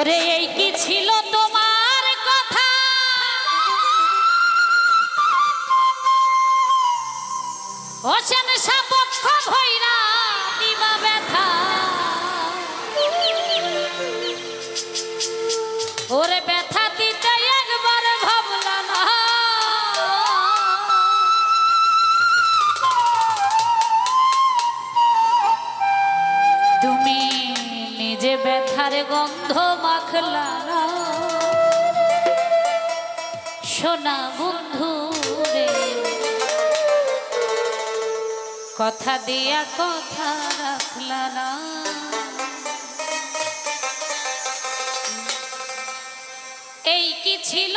ওরে এই কি ব্যথার গন্ধ মাখলা সোনা বন্ধু রে কথা দিয়া কথা রাখলা না। এই কি ছিল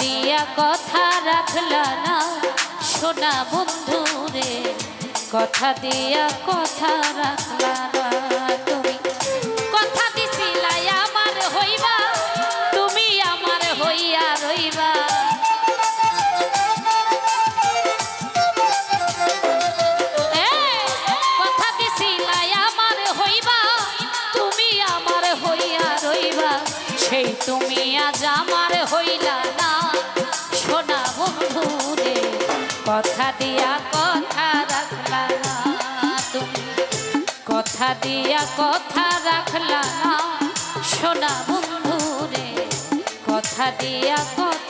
দিয়া কথা রাখলা না। সোনা বন্ধু রে, কথা দিয়া কথা রাখলা হইবা, তুমি আমার হইয়া রইবা। হইবা, তুমি আমার হইয়া রইবা। সেই তুমি আজ আমার হইলা না। সোনা বন্ধু রে কথা দিয়া কথা রাখলা তুমি। কথা দিয়া কথা রাখলা সোনা বন্ধু রে কথা দিয়া কথা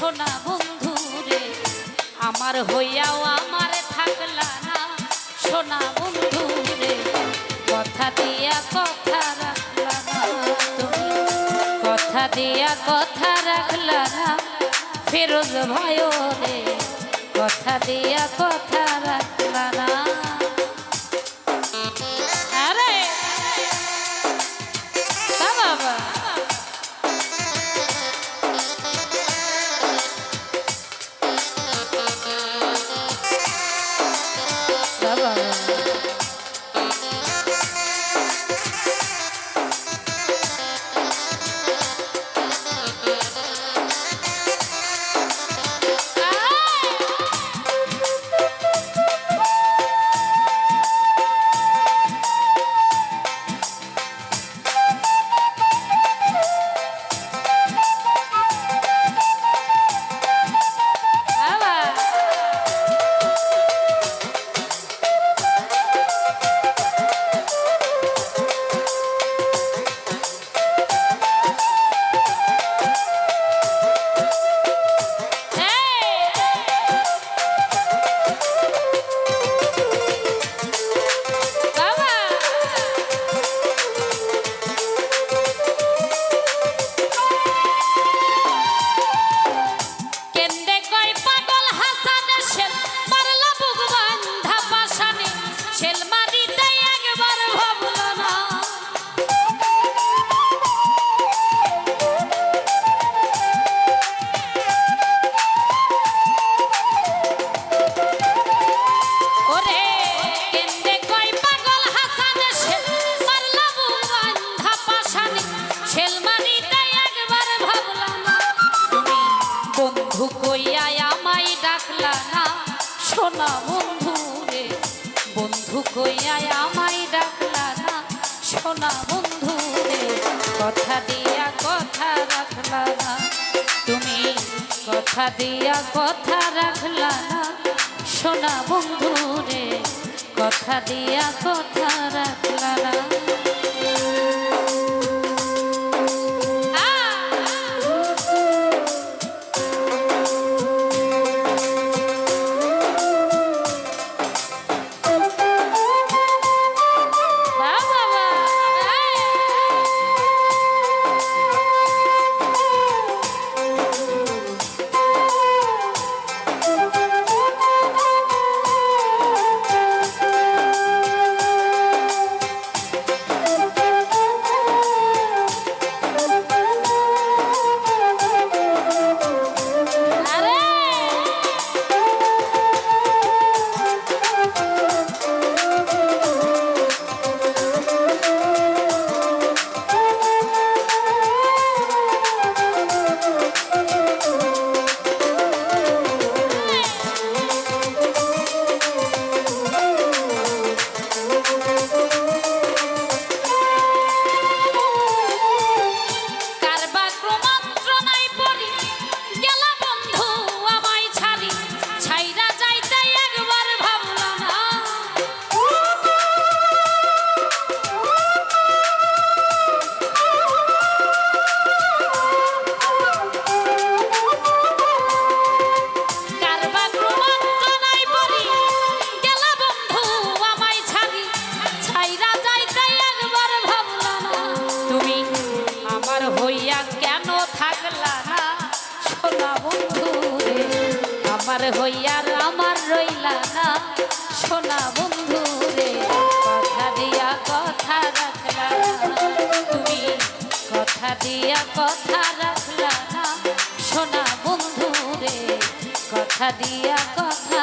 সোনা বন্ধু রে, আমার হইয়াও আমার থাকলা না। সোনা বন্ধু রে, কথা দিয়া কথা রাখলা না কথা দিয়া কথা রাখলা না, ফেরোজ ভাই রে। কথা দিয়া কথা রাখলা না। কথা দিয়া কথা রাখলা তুমি কথা দিয়া কথা রাখলা সোনা বন্ধু রে, কথা দিয়া কথা রাখলা না। হইয়ার আমার রইলা না। সোনা বন্ধু রে, কথা দিয়া কথা রাখলা তুমি কথা দিয়া কথা রাখলা না। সোনা বন্ধু রে, কথা দিয়া কথা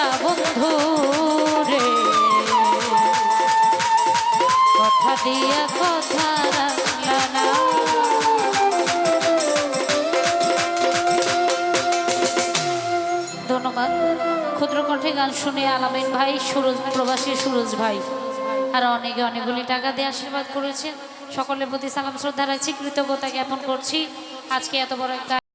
সোনা বন্ধু রে। কথা দিয়া কথা না। ধন্যবাদ। ক্ষুদ্র কণ্ঠে গান শুনে আলামিন ভাই, সুরজ প্রবাসী সুরজ ভাই, আর অনেকে অনেকগুলি টাকা দিয়ে আশীর্বাদ করেছেন। সকলের প্রতি সালাম, শ্রদ্ধা রাখছি, কৃতজ্ঞতা জ্ঞাপন করছি। আজকে এত বড় একটা